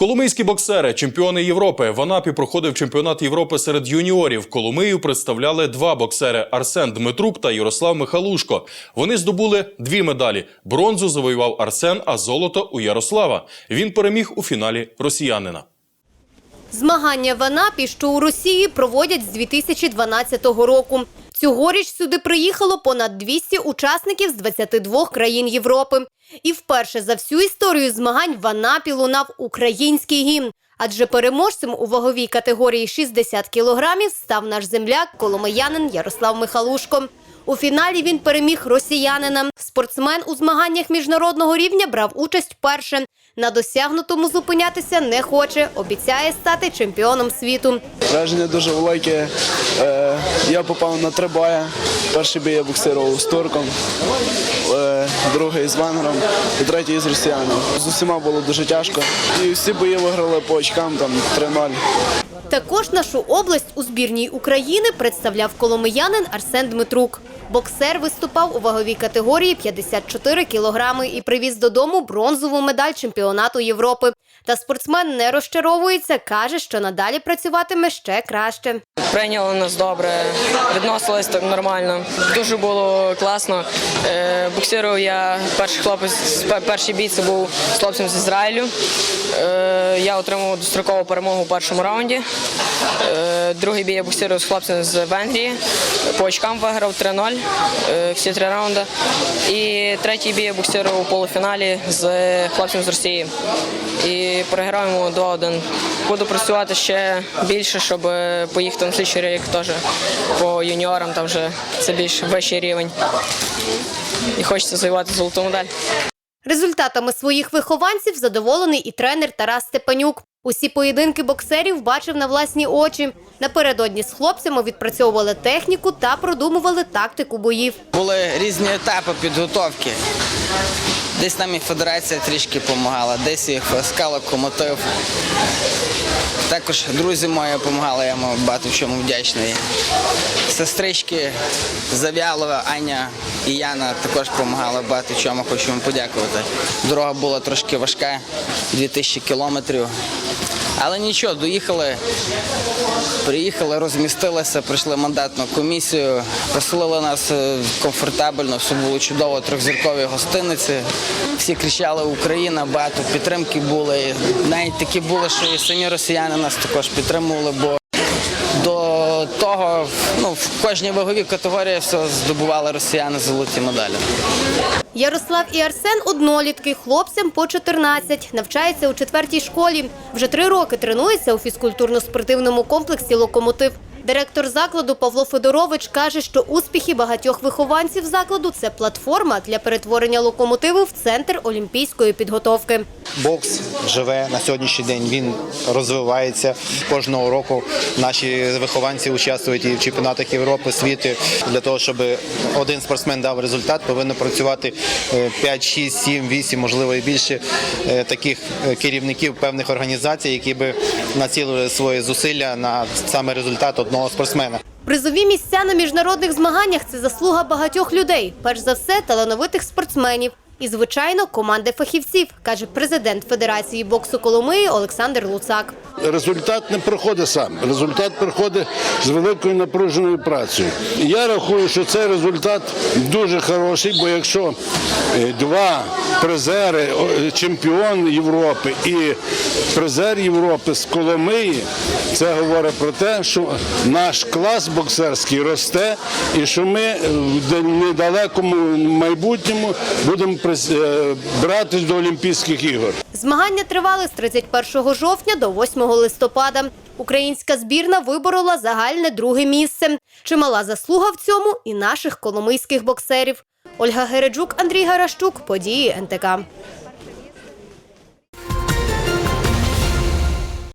Коломийські боксери, чемпіони Європи. В Анапі проходив чемпіонат Європи серед юніорів. Коломию представляли два боксери Арсен Дмитрук та Ярослав Михалушко. Вони здобули дві медалі. Бронзу завоював Арсен, а золото у Ярослава. Він переміг у фіналі росіянина. Змагання в Анапі, що у Росії, проводять з 2012 року. Цьогоріч сюди приїхало понад 200 учасників з 22 країн Європи. І вперше за всю історію змагань в Анапі лунав український гімн. Адже переможцем у ваговій категорії 60 кілограмів став наш земляк, коломиянин Ярослав Михалушко. У фіналі він переміг росіянина. Спортсмен у змаганнях міжнародного рівня брав участь вперше. На досягнутому зупинятися не хоче. Обіцяє стати чемпіоном світу. Враження дуже велике. Е, Я попав на три бої. Перший бій я боксував з турком, е, другий з венгром і третій з росіянами. З усіма було дуже тяжко. І всі бої виграли по очкам, там 3-0. Також нашу область у збірній України представляв коломиянин Арсен Дмитрук. Боксер виступав у ваговій категорії 54 кілограми і привіз додому бронзову медаль чемпіонату Європи. Та спортсмен не розчаровується, каже, що надалі працюватиме ще краще. Прийняли нас добре, відносились нормально. Дуже було класно. Е, Боксирував я перший хлопець, пе- перший бій це був з хлопцем з Ізраїлю. Е, Я отримав дострокову перемогу у першому раунді. Е, Другий бій я боксирував з хлопцем з Венгрії. По очкам виграв 3-0 е, всі три раунди. І третій бій я боксирував у полуфіналі з хлопцем з Росії. І йому 2-1. Буду працювати ще більше, щоб поїхати на слідчий рік теж по юніорам, там вже це більш вищий рівень. І хочеться завоювати золоту медаль. Результатами своїх вихованців задоволений і тренер Тарас Степанюк. Усі поєдинки боксерів бачив на власні очі. Напередодні з хлопцями відпрацьовували техніку та продумували тактику боїв. Були різні етапи підготовки. Десь нам і федерація трішки допомагала, десь їх ФСК локомотив. Також друзі мої допомагали, я йому багато в чому вдячний. Сестрички Зав'ялова, Аня і Яна також допомагали багато в чому, хочу вам подякувати. Дорога була трошки важка, 2000 кілометрів. Але нічого, доїхали, приїхали, розмістилися, прийшли мандатну комісію, поселили нас е, комфортабельно, все було чудово, трьохзіркові гостиниці. Всі кричали Україна, багато підтримки були. Навіть такі були, що і самі росіяни нас також підтримували, бо до того ну, в кожній ваговій категорії все здобували росіяни золоті медалі. Ярослав і Арсен однолітки, хлопцям по 14, Навчається у четвертій школі. Вже три роки тренуються у фізкультурно-спортивному комплексі «Локомотив». Директор закладу Павло Федорович каже, що успіхи багатьох вихованців закладу – це платформа для перетворення локомотиву в центр олімпійської підготовки. Бокс живе на сьогоднішній день. Він розвивається кожного року. Наші вихованці участвують і в чемпіонатах Європи, світу. Для того, щоб один спортсмен дав результат, повинно працювати е, 5, 6, 7, 8, можливо і більше е, таких е, керівників певних організацій, які би націлили свої зусилля на саме результат одного спортсмена. Призові місця на міжнародних змаганнях – це заслуга багатьох людей. Перш за все, талановитих спортсменів. І, звичайно, команди фахівців, каже президент Федерації боксу Коломиї Олександр Луцак. результат не приходить сам. Результат приходить з великою напруженою працею. Я рахую, що цей результат дуже хороший, бо якщо е, два призери, чемпіон Європи і призер Європи з Коломиї, це говорить про те, що наш клас боксерський росте і що ми е, в недалекому майбутньому будемо е, братись до Олімпійських ігор. Змагання тривали з 31 жовтня до 8 листопада. Українська збірна виборола загальне друге місце. Чимала заслуга в цьому і наших коломийських боксерів. Ольга Гереджук, Андрій Гарашчук. Події НТК.